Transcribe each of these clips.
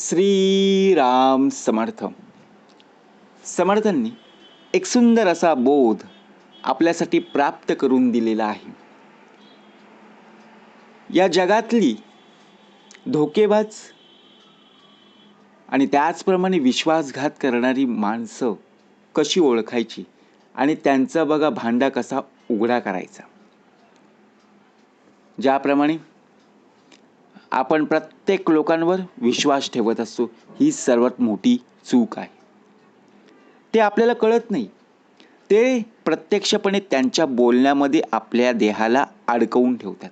श्रीराम समर्थ. समर्थांनी एक सुंदर असा बोध आपल्यासाठी प्राप्त करून दिलेला आहे. या जगातली धोकेबाज आणि त्याचप्रमाणे विश्वासघात करणारी माणसं कशी ओळखायची आणि त्यांचा बघा भांडा कसा उघडा करायचा. ज्याप्रमाणे आपण प्रत्येक लोकांवर विश्वास ठेवत असतो. ही सर्वात मोठी चूक आहे. ते आपल्याला कळत नाही. ते प्रत्यक्षपणे त्यांच्या बोलण्यामध्ये आपल्या देहाला अडकवून ठेवतात.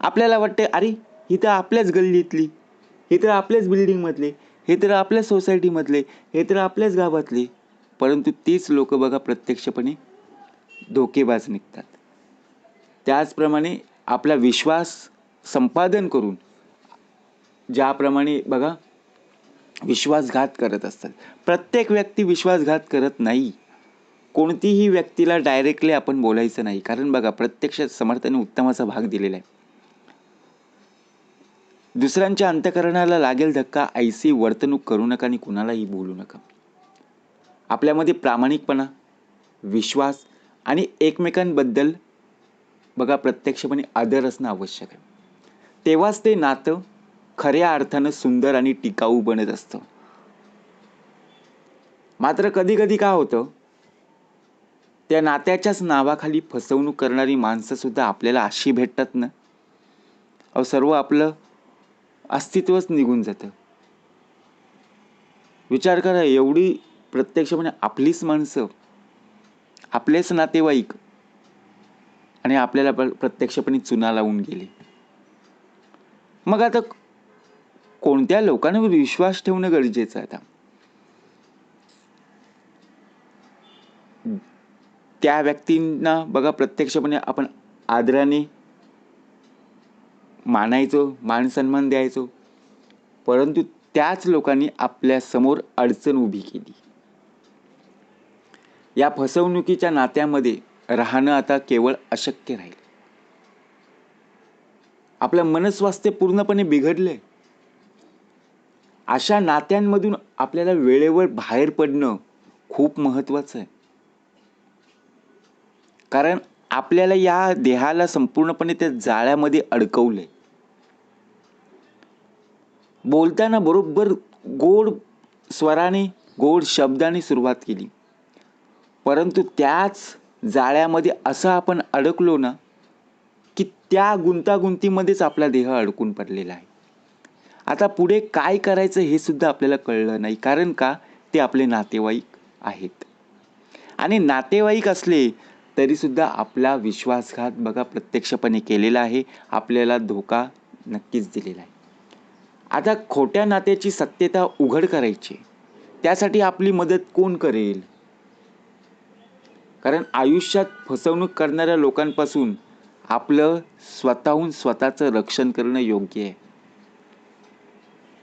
आपल्याला वाटते अरे ही तर आपल्याच गल्लीतली. हे तर आपल्याच बिल्डिंगमधले. हे तर आपल्याच सोसायटीमधले. हे तर आपल्याच गावातले. परंतु तीच लोक बघा प्रत्यक्षपणे धोकेबाज निघतात. त्याचप्रमाणे आपला विश्वास संपादन करून ज्याप्रमाणे बघा विश्वासघात करत असतात. प्रत्येक व्यक्ती विश्वासघात करत नाही. कोणतीही व्यक्तीला डायरेक्टली आपण बोलायचं नाही. कारण बघा प्रत्यक्ष समर्थाने उत्तमाचा भाग दिलेला आहे. दुसऱ्यांच्या अंतकरणाला लागेल धक्का ऐसी वर्तणूक करू नका आणि कुणालाही बोलू नका. आपल्यामध्ये प्रामाणिकपणा विश्वास आणि एकमेकांबद्दल बघा प्रत्यक्षपणे आदर असणं आवश्यक आहे. तेव्हाच ते नातं खऱ्या अर्थानं सुंदर आणि टिकाऊ बनत असतं. मात्र कधी कधी काय होतं? त्या नात्याच्याच नावाखाली फसवणूक करणारी माणसं सुद्धा आपल्याला अशी भेटतात ना? अहो सर्व आपलं अस्तित्वच निघून जातं. विचार करा एवढी प्रत्यक्षपणे म्हणजे आपलीच माणसं आपलेच नातेवाईक आणि आपल्याला प्रत्यक्षपणे चुना लावून गेले. मग आता कोणत्या लोकांवर विश्वास ठेवणं गरजेचं आहे आता? त्या व्यक्तींना बघा प्रत्यक्षपणे आपण आदराने मानायचो मान सन्मान द्यायचो परंतु त्याच लोकांनी आपल्यासमोर अडचण उभी केली. या फसवणुकीच्या नात्यामध्ये राहणं आता केवळ अशक्य राहील. आपलं मनस्वास्थ्य पूर्णपणे बिघडलंय. अशा नात्यांमधून आपल्याला वेळेवर बाहेर पडणं खूप महत्वाचं आहे. कारण आपल्याला या देहाला संपूर्णपणे त्या जाळ्यामध्ये अडकवलंय. बोलताना बरोबर गोड स्वराने गोड शब्दाने सुरुवात केली. परंतु त्याच जाळ्यामध्ये असं आपण अडकलो ना त्या गुंतागुंतीमध्येच आपला देह अडकून पडलेला आहे. आता पुढे काय करायचं हे सुद्धा आपल्याला कळलं नाही कारण का? ते आपले नातेवाईक आहेत. आणि नातेवाईक असले तरी सुद्धा आपला विश्वासघात बघा प्रत्यक्षपणे केलेला आहे आपल्याला धोका नक्कीच दिलेला आहे. आता खोट्या नात्याची सत्यता उघड करायची त्यासाठी आपली मदत कोण करेल? कारण आयुष्यात फसवणूक करणाऱ्या लोकांपासून आपलं स्वतःहून स्वतःचं रक्षण करणं योग्य आहे.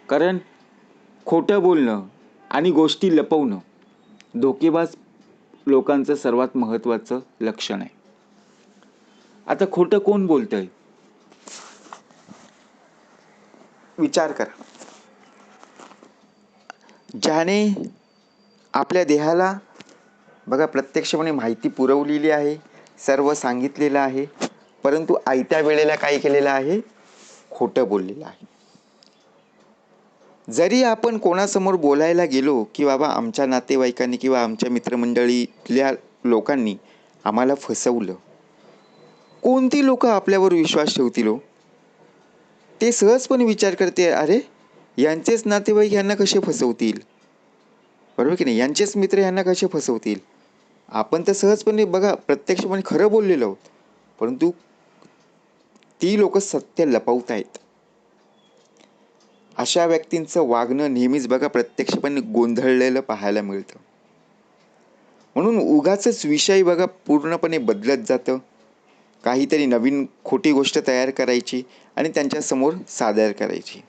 कारण खोटं बोलणं आणि गोष्टी लपवणं धोकेबाज लोकांचं सर्वात महत्त्वाचं लक्षण आहे. आता खोटं कोण बोलतंय? विचार करा. ज्याने आपल्या देहाला बघा प्रत्यक्षपणे माहिती पुरवलेली आहे सर्व सांगितलेलं आहे परंतु आयत्या वेळेला काय केलेलं आहे? खोटं बोललेलं आहे. जरी आपण कोणासमोर बोलायला गेलो की बाबा आमच्या नातेवाईकांनी किंवा आमच्या मित्रमंडळीतल्या लोकांनी आम्हाला फसवलं कोणती लोक आपल्यावर विश्वास ठेवतील हो? ते सहजपणे विचार करते अरे यांचेच नातेवाईक यांना कसे फसवतील? बरोबर की नाही? यांचेच मित्र यांना कसे फसवतील? आपण तर सहजपणे बघा प्रत्यक्षपणे म्हणजे खरं बोललेलो आहोत. परंतु ती लोक सत्य लपवत आहेत अशा व्यक्तींचं वागणं नेहमीच बघा प्रत्यक्षपणे गोंधळलेलं पाहायला मिळतं. म्हणून उगाच विषय बघा पूर्णपणे बदलत जातं. काहीतरी नवीन खोटी गोष्ट तयार करायची आणि त्यांच्यासमोर सादर करायची.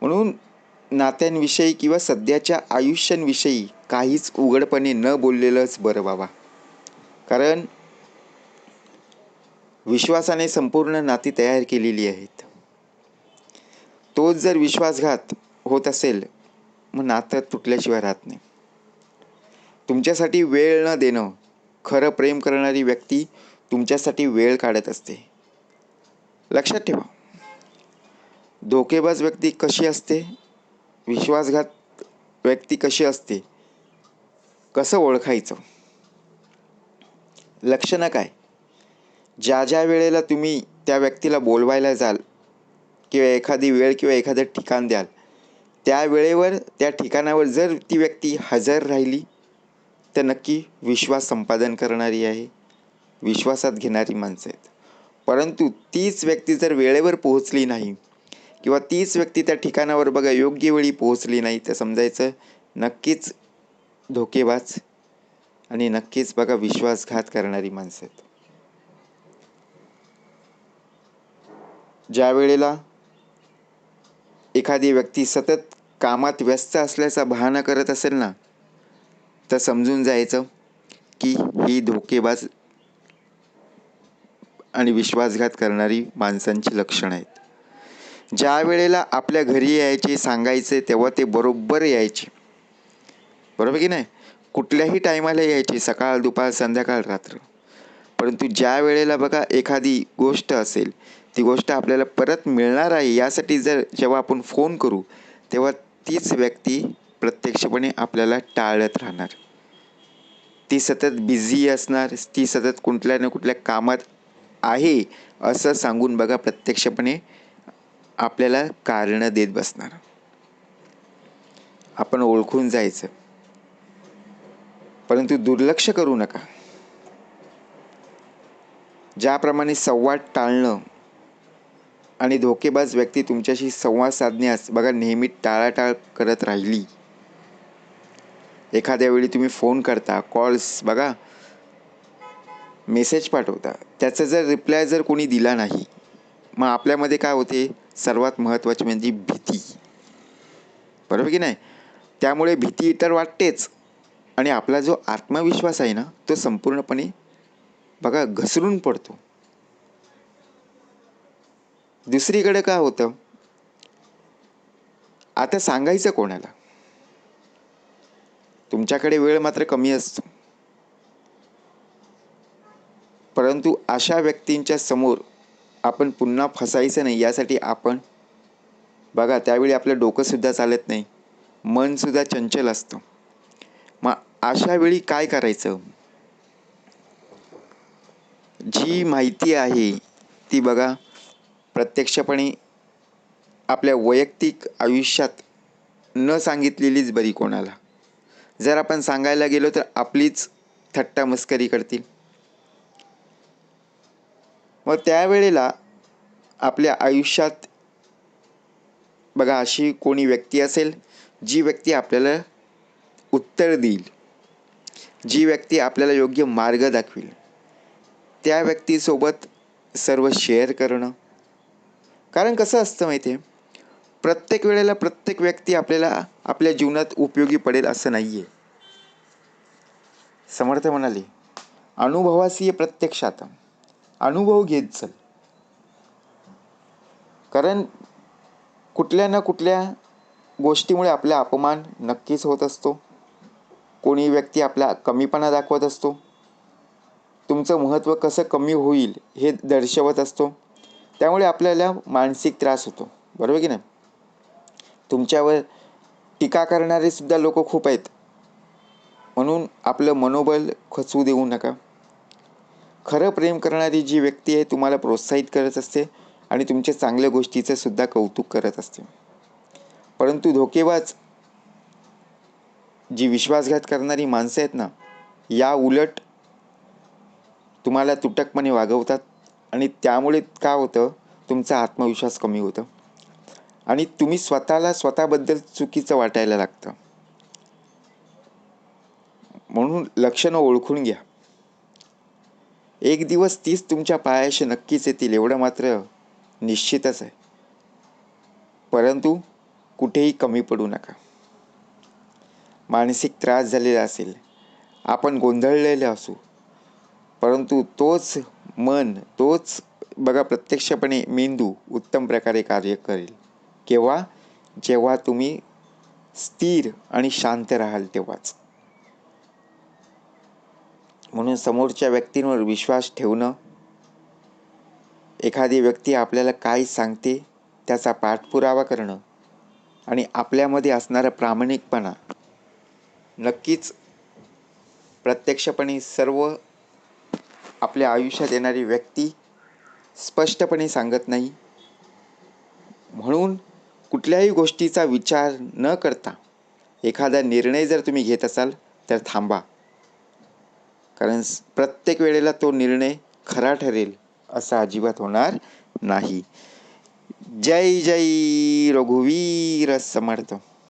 म्हणून नात्यांविषयी किंवा सध्याच्या आयुष्यांविषयी काहीच उघडपणे न बोललेलंच बरं बाबा. कारण विश्वासाने संपूर्ण नाती तयार केलेली आहेत. तोच जर विश्वासघात होत असेल मग नातं तुटल्याशिवाय राहत नाही. तुमच्यासाठी वेळ न देणं खरं प्रेम करणारी व्यक्ती तुमच्यासाठी वेळ काढत असते. लक्षात ठेवा. धोकेबाज व्यक्ती कशी असते? विश्वासघात व्यक्ती कशी असते? कसं ओळखायचं? लक्षणं काय ज्या ज्या वेळेला तुम्ही त्या व्यक्तीला बोलवायला जाल किंवा एखादी वेळ किंवा एखादं ठिकाण द्याल त्या वेळेवर त्या ठिकाणावर जर ती व्यक्ती हजर राहिली तर नक्की विश्वास संपादन करणारी आहे विश्वासात घेणारी माणसं आहेत. परंतु तीच व्यक्ती जर वेळेवर पोहोचली नाही किंवा तीच व्यक्ती त्या ठिकाणावर बघा योग्य वेळी पोहोचली नाही तर समजायचं नक्कीच धोकेबाज आणि नक्कीच बघा विश्वासघात करणारी माणसं आहेत. ज्या वेळेला एखादी व्यक्ती सतत कामात व्यस्त असल्याचा बहाणा करत असेल ना तर समजून जायचं की ही धोकेबाज आणि विश्वासघात करणारी माणसांची लक्षणं आहेत. ज्या वेळेला आपल्या घरी यायचे सांगायचे तेव्हा ते बरोबर यायचे. बरोबर की नाही? कुठल्याही टायमाला यायचे सकाळ दुपार संध्याकाळ रात्र. परंतु ज्या वेळेला बघा एखादी गोष्ट असेल ती गोष्ट आपल्याला परत मिळणार आहे यासाठी जर जेव्हा आपण फोन करू तेव्हा तीच व्यक्ती प्रत्यक्षपणे आपल्याला टाळत राहणार. ती सतत बिझी असणार ती सतत कुठल्या ना कुठल्या कामात आहे असं सांगून बघा प्रत्यक्षपणे आपल्याला कारणं देत बसणार. आपण ओळखून जायचं. परंतु दुर्लक्ष करू नका. ज्याप्रमाणे संवाद टाळणं आणि धोकेबाज व्यक्ती तुमच्याशी संवाद साधण्यास बघा नेहमी टाळाटाळ करत राहिली. एखाद्या वेळी तुम्ही फोन करता कॉल्स बघा मेसेज पाठवता. त्याचा जर रिप्लाय जर कोणी दिला नाही मग आपल्यामध्ये काय होते? सर्वात महत्त्वाची म्हणजे भीती. बरोबर की नाही? त्यामुळे भीती तर वाटतेच. आणि आपला जो आत्मविश्वास आहे ना तो संपूर्णपणे बघा घसरून पडतो. दुसरीकडे काय होतं? आता सांगायचं कोणाला? तुमच्याकडे वेळ मात्र कमी असतो. परंतु अशा व्यक्तींच्या समोर आपण पुन्हा फसायचं नाही यासाठी आपण बघा त्यावेळी आपलं डोकंसुद्धा चालत नाही. मनसुद्धा चंचल असतं. मग अशा वेळी काय करायचं? जी माहिती आहे ती बघा प्रत्यक्षपणे आपल्या वैयक्तिक आयुष्यात न सांगितलेलीच बरी कोणाला. जर आपण सांगायला गेलो तर आपलीच थट्टा मस्करी करतील. मग त्यावेळेला आपल्या आयुष्यात बघा अशी कोणी व्यक्ती असेल जी व्यक्ती आपल्याला उत्तर देईल जी व्यक्ती आपल्याला योग्य मार्ग दाखवेल त्या व्यक्तीसोबत सर्व शेअर करणं कारण कसं असतं माहिती आहे प्रत्येक वेळेला प्रत्येक व्यक्ती आपल्याला आपल्या जीवनात उपयोगी पडेल असं नाही आहे समर्थ म्हणाले अनुभवासी प्रत्यक्षात. अनुभव घेत चल. कारण कुठल्या ना कुठल्या गोष्टीमुळे आपला अपमान नक्कीच होत असतो. कोणी व्यक्ती आपला कमीपणा दाखवत असतो. तुमचं महत्त्व कसं कमी होईल हे दर्शवत असतो. त्यामुळे आपल्याला मानसिक त्रास होतो. बरोबर की नाही? तुमच्यावर टीका करणारे सुद्धा लोक खूप आहेत. म्हणून आपलं मनोबल खचवू देऊ नका. खरं प्रेम करणारी जी व्यक्ती आहे तुम्हाला प्रोत्साहित करत असते आणि तुमच्या चांगल्या गोष्टीचं सुद्धा कौतुक करत असते. परंतु धोकेबाज जी विश्वासघात करणारी माणसं आहेत ना या उलट तुम्हाला तुटकपणे वागवतात. आणि त्यामुळे काय होतं? तुमचा आत्मविश्वास कमी होतं. आणि तुम्ही स्वतःला स्वतःबद्दल चुकीचं वाटायला लागतं. म्हणून लक्षणं ओळखून घ्या. एक दिवस तीच तुमच्या पायाशी नक्कीच येतील एवढं मात्र निश्चितच आहे. परंतु कुठेही कमी पडू नका. मानसिक त्रास झालेला असेल. आपण गोंधळलेले असू. परंतु तोच मन तोच बघा प्रत्यक्षपणे मेंदू उत्तम प्रकारे कार्य करेल. केव्हा? जेव्हा तुम्ही स्थिर आणि शांत राहाल तेव्हाच. म्हणून समोरच्या व्यक्तींवर विश्वास ठेवणं एखादी व्यक्ती आपल्याला काय सांगते त्याचा पाठपुरावा करणं आणि आपल्यामध्ये असणारा प्रामाणिकपणा नक्कीच प्रत्यक्षपणे सर्व आपल्या आयुष्यात येणारी व्यक्ती स्पष्टपणे सांगत नाही. म्हणून कुठल्याही गोष्टीचा विचार न करता एखादा निर्णय जर तुम्ही घेत असाल तर थांबा. कारण प्रत्येक वेळेला तो निर्णय खरा ठरेल असं अजिबात होणार नाही. जय जय रघुवीर समर्थ.